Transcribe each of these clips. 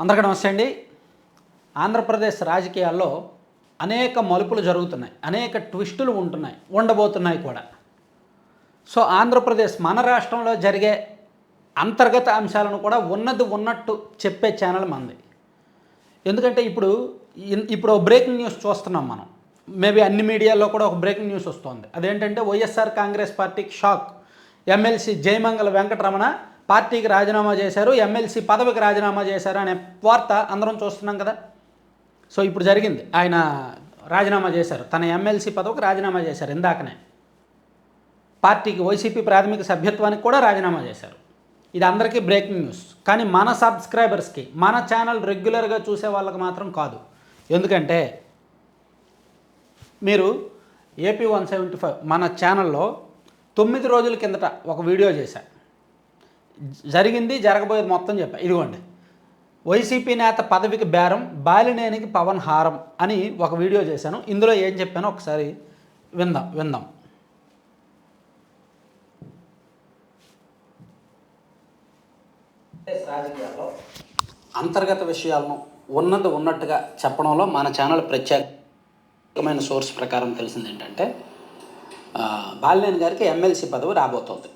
అందరికీ నమస్తే అండి. ఆంధ్రప్రదేశ్ రాజకీయాల్లో అనేక మలుపులు జరుగుతున్నాయి. అనేక ట్విస్టులు ఉంటున్నాయి. ఉండబోతున్నాయి కూడా. సో ఆంధ్రప్రదేశ్ మన రాష్ట్రంలో జరిగే అంతర్గత అంశాలను కూడా ఉన్నది ఉన్నట్టు చెప్పే ఛానల్ మనది ఎందుకంటే ఇప్పుడు ఇప్పుడు బ్రేకింగ్ న్యూస్ చూస్తున్నాం మనం. మేబీ అన్ని మీడియాలో కూడా ఒక బ్రేకింగ్ న్యూస్ వస్తుంది. అదేంటంటే వైఎస్ఆర్ కాంగ్రెస్ పార్టీకి షాక్. ఎమ్మెల్సీ జయమంగళ వెంకటరమణ పార్టీకి రాజీనామా చేశారు ఎమ్మెల్సీ పదవికి రాజీనామా చేశారు అనే వార్త అందరం చూస్తున్నాం కదా. సో ఇప్పుడు జరిగింది. ఆయన రాజీనామా చేశారు. తన ఎమ్మెల్సీ పదవికి రాజీనామా చేశారు ఇందాకనే. పార్టీకి వైసీపీ ప్రాథమిక సభ్యత్వానికి కూడా రాజీనామా చేశారు. ఇది అందరికీ బ్రేకింగ్ న్యూస్. కానీ మన సబ్స్క్రైబర్స్కి మన ఛానల్ రెగ్యులర్గా చూసే వాళ్ళకి మాత్రం కాదు. ఎందుకంటే మీరు ఏపీ వన్ సెవెంటీ ఫైవ్ మన ఛానల్లో తొమ్మిది రోజుల కిందట ఒక వీడియో చేశారు జరిగింది జరగబోయేది మొత్తం చెప్పా. ఇదిగోండి. వైసీపీ నేత పదవికి బేరం బాలినేనికి పవన్ హారం అని ఒక వీడియో చేశాను. ఇందులో ఏం చెప్పానో ఒకసారి విందాం విందాం. రాజకీయాల్లో అంతర్గత విషయాలను ఉన్నది ఉన్నట్టుగా చెప్పడంలో మన ఛానల్ ప్రత్యేకమైన సోర్స్ ప్రకారం తెలిసింది ఏంటంటే బాలినేని గారికి ఎమ్మెల్సీ పదవి రాబోతోంది.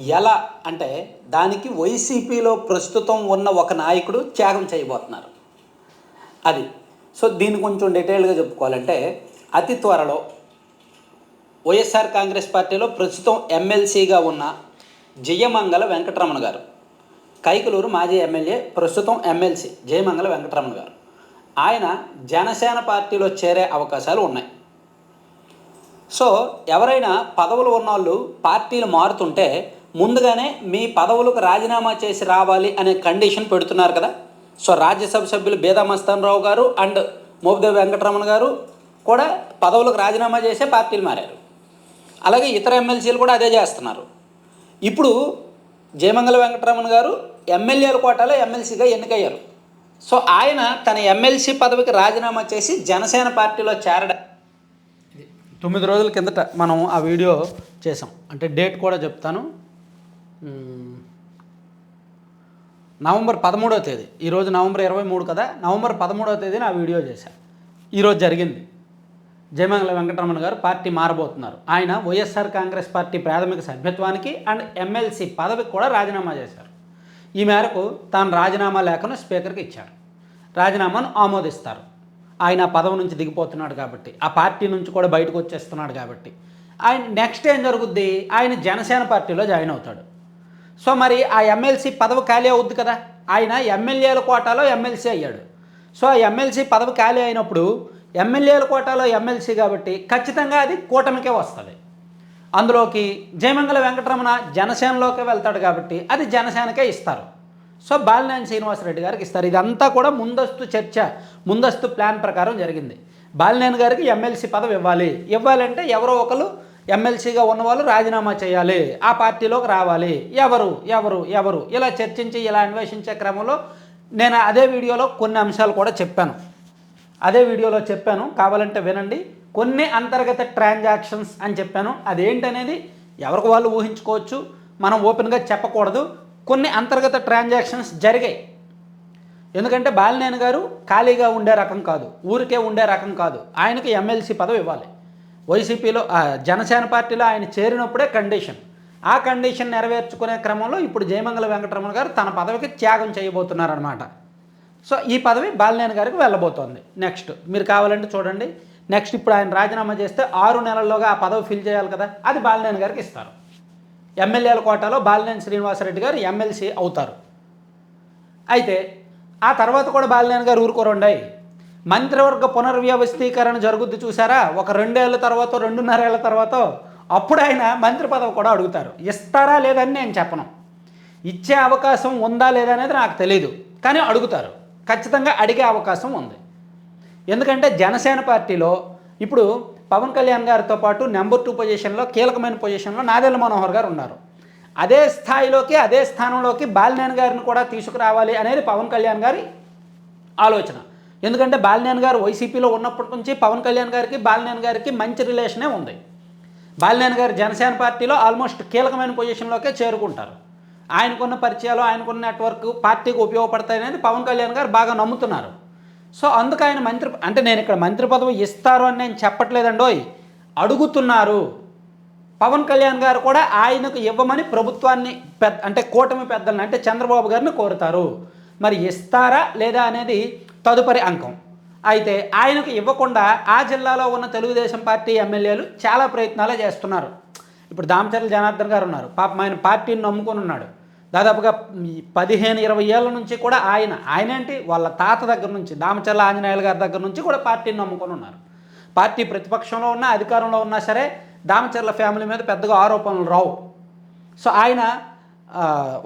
ఎలా అంటే దానికి వైసీపీలో ప్రస్తుతం ఉన్న ఒక నాయకుడు త్యాగం చేయబోతున్నారు. అది. సో దీన్ని కొంచెం డీటెయిల్గా చెప్పుకోవాలంటే అతి త్వరలో వైఎస్ఆర్ కాంగ్రెస్ పార్టీలో ప్రస్తుతం ఎమ్మెల్సీగా ఉన్న జయమంగళ వెంకటరమణ గారు. కైకలూరు మాజీ ఎమ్మెల్యే ప్రస్తుతం ఎమ్మెల్సీ జయమంగళ వెంకటరమణ గారు. ఆయన జనసేన పార్టీలో చేరే అవకాశాలు ఉన్నాయి. సో ఎవరైనా పదవులు ఉన్నవాళ్ళు పార్టీలు మారుతుంటే ముందుగానే మీ పదవులకు రాజీనామా చేసి రావాలి అనే కండిషన్ పెడుతున్నారు కదా. సో రాజ్యసభ సభ్యులు బేదా రావు గారు అండ్ మోపిదేవి వెంకటరమణ గారు కూడా పదవులకు రాజీనామా చేసే పార్టీలు మారారు. అలాగే ఇతర ఎమ్మెల్సీలు కూడా అదే చేస్తున్నారు. ఇప్పుడు జయమంగళ వెంకటరమణ గారు ఎమ్మెల్యేల కోటాలో ఎమ్మెల్సీగా ఎన్నికయ్యారు. సో ఆయన తన ఎమ్మెల్సీ పదవికి రాజీనామా చేసి జనసేన పార్టీలో చేరడం తొమ్మిది రోజుల కిందట మనం ఆ వీడియో చేసాం అంటే డేట్ కూడా చెప్తాను. నవంబర్ పదమూడవ తేదీ. ఈరోజు నవంబర్ ఇరవై మూడు కదా? నవంబర్ పదమూడవ తేదీ నా వీడియో చేశాను ఈరోజు జరిగింది. జయమంగళ వెంకటరమణ గారు పార్టీ మారబోతున్నారు. ఆయన వైఎస్ఆర్ కాంగ్రెస్ పార్టీ ప్రాథమిక సభ్యత్వానికి అండ్ ఎమ్మెల్సీ పదవికి కూడా రాజీనామా చేశారు. ఈ మేరకు తాను రాజీనామా లేఖను స్పీకర్కి ఇచ్చారు. రాజీనామాను ఆమోదిస్తారు. ఆయన ఆ పదవి నుంచి దిగిపోతున్నాడు కాబట్టి ఆ పార్టీ నుంచి కూడా బయటకు వచ్చేస్తున్నాడు కాబట్టి. ఆయన నెక్స్ట్ ఏం జరుగుద్ది? ఆయన జనసేన పార్టీలో జాయిన్ అవుతాడు. సో మరి ఆ ఎమ్మెల్సీ పదవి ఖాళీ అవుద్ది కదా. ఆయన ఎమ్మెల్యేల కోటాలో ఎమ్మెల్సీ అయ్యాడు. సో ఆ ఎమ్మెల్సీ పదవి ఖాళీ అయినప్పుడు ఎమ్మెల్యేల కోటాలో ఎమ్మెల్సీ కాబట్టి ఖచ్చితంగా అది కూటమికే వస్తుంది. అందులోకి జయమంగళ వెంకటరమణ జనసేనలోకి వెళ్తాడు కాబట్టి అది జనసేనకే ఇస్తారు. సో బాలినేని శ్రీనివాసరెడ్డి గారికి ఇస్తారు. ఇదంతా కూడా ముందస్తు చర్చ ముందస్తు ప్లాన్ ప్రకారం జరిగింది. బాలినేని గారికి ఎమ్మెల్సీ పదవి ఇవ్వాలి. ఇవ్వాలంటే ఎవరో ఒకరు ఎమ్మెల్సీగా ఉన్నవాళ్ళు రాజీనామా చేయాలి. ఆ పార్టీలోకి రావాలి. ఎవరు? ఎవరు? ఎవరు? ఇలా చర్చించి ఇలా అన్వేషించే క్రమంలో నేను అదే వీడియోలో కొన్ని అంశాలు కూడా చెప్పాను. అదే వీడియోలో చెప్పాను. కావాలంటే వినండి. కొన్ని అంతర్గత ట్రాన్సాక్షన్స్ అని చెప్పాను. అదేంటనేది ఎవరికి వాళ్ళు ఊహించుకోవచ్చు. మనం ఓపెన్గా చెప్పకూడదు. కొన్ని అంతర్గత ట్రాన్సాక్షన్స్ జరిగాయి. ఎందుకంటే బాలినేని గారు ఖాళీగా ఉండే రకం కాదు. ఊరికే ఉండే రకం కాదు. ఆయనకి ఎమ్మెల్సీ పదవి ఇవ్వాలి. వైసీపీలో జనసేన పార్టీలో ఆయన చేరినప్పుడే కండిషన్ ఆ కండిషన్ నెరవేర్చుకునే క్రమంలో ఇప్పుడు జయమంగళ వెంకటరమణ గారు తన పదవికి త్యాగం చేయబోతున్నారనమాట సో ఈ పదవి బాలినేని గారికి వెళ్ళబోతోంది. నెక్స్ట్ మీరు కావాలంటే చూడండి. నెక్స్ట్ ఇప్పుడు ఆయన రాజీనామా చేస్తే ఆరు నెలల్లోగా ఆ పదవి ఫిల్ చేయాలి కదా అది బాలినేని గారికి ఇస్తారు. ఎమ్మెల్యేల కోటాలో బాలినేని శ్రీనివాసరెడ్డి గారు ఎమ్మెల్సీ అవుతారు. అయితే ఆ తర్వాత కూడా బాలినేని గారు ఊరుకోరండాయి. మంత్రివర్గ పునర్వ్యవస్థీకరణ జరుగుద్ది చూసారా? ఒక రెండేళ్ళ తర్వాత రెండున్నరేళ్ళ తర్వాత అప్పుడు ఆయన మంత్రి పదవి కూడా అడుగుతారు. ఇస్తారా లేదని నేను చెప్పను. ఇచ్చే అవకాశం ఉందా లేదా అనేది నాకు తెలియదు కానీ అడుగుతారు. ఖచ్చితంగా అడిగే అవకాశం ఉంది. ఎందుకంటే జనసేన పార్టీలో ఇప్పుడు పవన్ కళ్యాణ్ గారితో పాటు నెంబర్ టూ పొజిషన్లో కీలకమైన పొజిషన్లో నాదెళ్ళ మనోహర్ గారు ఉన్నారు. అదే స్థాయిలోకి అదే స్థానంలోకి బాలినేని గారిని కూడా తీసుకురావాలి అనేది పవన్ కళ్యాణ్ గారి ఆలోచన. ఎందుకంటే బాలినేని గారు వైసీపీలో ఉన్నప్పటి నుంచి పవన్ కళ్యాణ్ గారికి బాలినేని గారికి మంచి రిలేషనే ఉంది. బాలినేని గారు జనసేన పార్టీలో ఆల్మోస్ట్ కీలకమైన పొజిషన్లోకే చేరుకుంటారు. ఆయనకున్న పరిచయాలు ఆయనకున్న నెట్వర్క్ పార్టీకి ఉపయోగపడతాయని పవన్ కళ్యాణ్ గారు బాగా నమ్ముతున్నారు. సో అందుకు ఆయన మంత్రి అంటే నేను ఇక్కడ మంత్రి పదవి ఇస్తారు అని నేను చెప్పట్లేదండోయ్ అడుగుతున్నారు. పవన్ కళ్యాణ్ గారు కూడా ఆయనకు ఇవ్వమని ప్రభుత్వాన్ని పెద్ద అంటే కూటమి పెద్దలను అంటే చంద్రబాబు గారిని కోరుతారు. మరి ఇస్తారా లేదా అనేది తదుపరి అంకం. అయితే ఆయనకు ఇవ్వకుండా ఆ జిల్లాలో ఉన్న తెలుగుదేశం పార్టీ ఎమ్మెల్యేలు చాలా ప్రయత్నాలు చేస్తున్నారు. ఇప్పుడు దామచర్ల జనార్దన్ గారు ఉన్నారు. పాపం ఆయన పార్టీని నమ్ముకొని ఉన్నాడు. దాదాపుగా పదిహేను ఇరవై ఏళ్ళ నుంచి కూడా ఆయన ఆయన ఏంటి? వాళ్ళ తాత దగ్గర నుంచి దామచర్ల ఆంజనేయుల గారి దగ్గర నుంచి కూడా పార్టీని నమ్ముకొని ఉన్నారు. పార్టీ ప్రతిపక్షంలో ఉన్నా అధికారంలో ఉన్నా సరే దామచర్ల ఫ్యామిలీ మీద పెద్దగా ఆరోపణలు రావు. సో ఆయన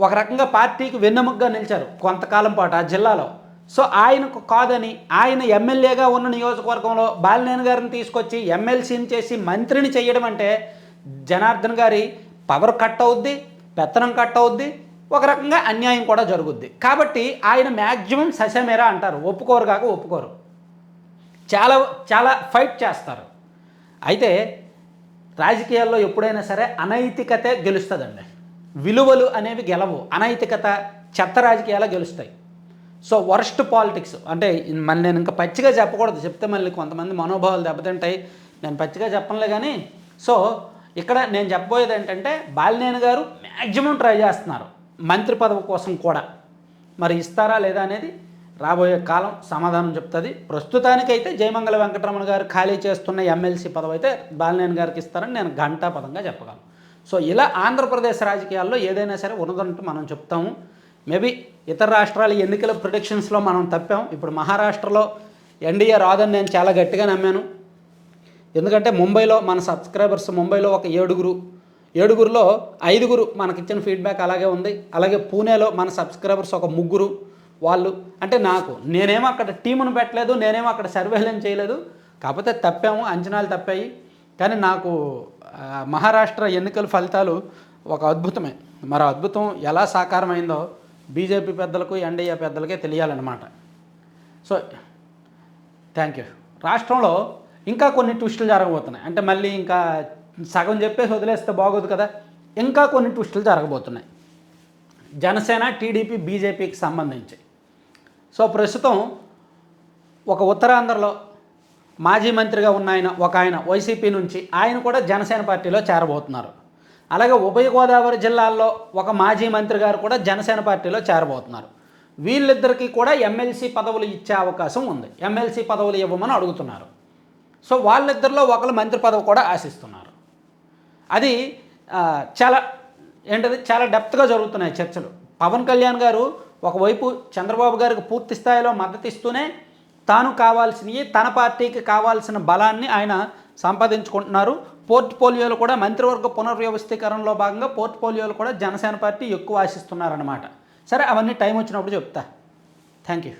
ఒక రకంగా పార్టీకి వెన్నెముకగా నిలిచారు కొంతకాలం పాటు ఆ జిల్లాలో. సో ఆయనకు కాదని ఆయన ఎమ్మెల్యేగా ఉన్న నియోజకవర్గంలో బాలినేని గారిని తీసుకొచ్చి ఎమ్మెల్సీని చేసి మంత్రిని చేయడం అంటే జనార్దన్ గారి పవర్ కట్ అవుద్ది పెత్తనం కట్ అవుద్ది ఒక రకంగా అన్యాయం కూడా జరుగుద్ది. కాబట్టి ఆయన మ్యాక్సిమం సశమేరా అంటారు. ఒప్పుకోరు కాక ఒప్పుకోరు. చాలా చాలా ఫైట్ చేస్తారు. అయితే రాజకీయాల్లో ఎప్పుడైనా సరే అనైతికతే గెలుస్తుందండి. విలువలు అనేవి గెలవు. అనైతికత చెత్త రాజకీయాలు గెలుస్తాయి. సో వరస్ట్ పాలిటిక్స్ అంటే మళ్ళీ నేను ఇంకా పచ్చిగా చెప్పకూడదు. చెప్తే మళ్ళీ కొంతమంది మనోభావాలు దెబ్బతింటాయి. నేను పచ్చిగా చెప్పనులే కానీ సో ఇక్కడ నేను చెప్పబోయేది ఏంటంటే బాలినేని గారు మ్యాక్సిమం ట్రై చేస్తున్నారు. మంత్రి పదవి కోసం కూడా. మరి ఇస్తారా లేదా అనేది రాబోయే కాలం సమాధానం చెప్తుంది. ప్రస్తుతానికైతే జయమంగళ వెంకటరమణ గారు ఖాళీ చేస్తున్న ఎమ్మెల్సీ పదవి అయితే బాలినేని గారికి ఇస్తారని నేను ఘంటా పదంగా చెప్పగలను. సో ఇలా ఆంధ్రప్రదేశ్ రాజకీయాల్లో ఏదైనా సరే ఉన్నదంటూ మనం చెప్తాము. మేబీ ఇతర రాష్ట్రాల ఎన్నికల ప్రొడిక్షన్స్లో మనం తప్పాం. ఇప్పుడు మహారాష్ట్రలో ఎన్డీఏ రాదని నేను చాలా గట్టిగా నమ్మాను. ఎందుకంటే ముంబైలో మన సబ్స్క్రైబర్స్ ముంబైలో ఒక ఏడుగురు ఏడుగురులో ఐదుగురు మనకిచ్చిన ఫీడ్బ్యాక్ అలాగే ఉంది. అలాగే పూణేలో మన సబ్స్క్రైబర్స్ ఒక ముగ్గురు వాళ్ళు. అంటే నాకు నేనేమో అక్కడ టీమును పెట్టలేదు నేనేమో అక్కడ సర్వేలను చేయలేదు. కాకపోతే తప్పాము అంచనాలు తప్పాయి. కానీ నాకు మహారాష్ట్ర ఎన్నికల ఫలితాలు ఒక అద్భుతమే. మరి అద్భుతం ఎలా సాకారమైందో బీజేపీ పెద్దలకు ఎన్డీఏ పెద్దలకే తెలియాలన్నమాట. సో థ్యాంక్ యూ రాష్ట్రంలో ఇంకా కొన్ని ట్విస్టులు జరగబోతున్నాయి. అంటే మళ్ళీ ఇంకా సగం చెప్పేసి వదిలేస్తే బాగోదు కదా. ఇంకా కొన్ని ట్విస్టులు జరగబోతున్నాయి. జనసేన టీడీపీ బీజేపీకి సంబంధించి. సో ప్రస్తుతం ఒక ఉత్తరాంధ్రలో మాజీ మంత్రిగా ఉన్న ఆయన ఒక ఆయన వైసీపీ నుంచి ఆయన కూడా జనసేన పార్టీలో చేరబోతున్నారు. అలాగే ఉభయ గోదావరి జిల్లాల్లో ఒక మాజీ మంత్రి గారు కూడా జనసేన పార్టీలో చేరబోతున్నారు. వీళ్ళిద్దరికీ కూడా ఎమ్మెల్సీ పదవులు ఇచ్చే అవకాశం ఉంది. ఎమ్మెల్సీ పదవులు ఇవ్వమని అడుగుతున్నారు. సో వాళ్ళిద్దరిలో ఒకరు మంత్రి పదవి కూడా ఆశిస్తున్నారు. అది చాలా ఏంటది? చాలా డెప్త్గా జరుగుతున్నాయి చర్చలు. పవన్ కళ్యాణ్ గారు ఒకవైపు చంద్రబాబు గారికి పూర్తి స్థాయిలో మద్దతు ఇస్తూనే తాను కావాల్సినవి తన పార్టీకి కావాల్సిన బలాన్ని ఆయన సంపాదించుకుంటున్నారు. పోర్ట్ఫోలియోలు కూడా మంత్రివర్గ పునర్వ్యవస్థీకరణలో భాగంగా పోర్ట్ఫోలియోలు కూడా జనసేన పార్టీ ఎక్కువ ఆశిస్తున్నారన్నమాట. సరే అవన్నీ టైం వచ్చినప్పుడు చెప్తా. Thank you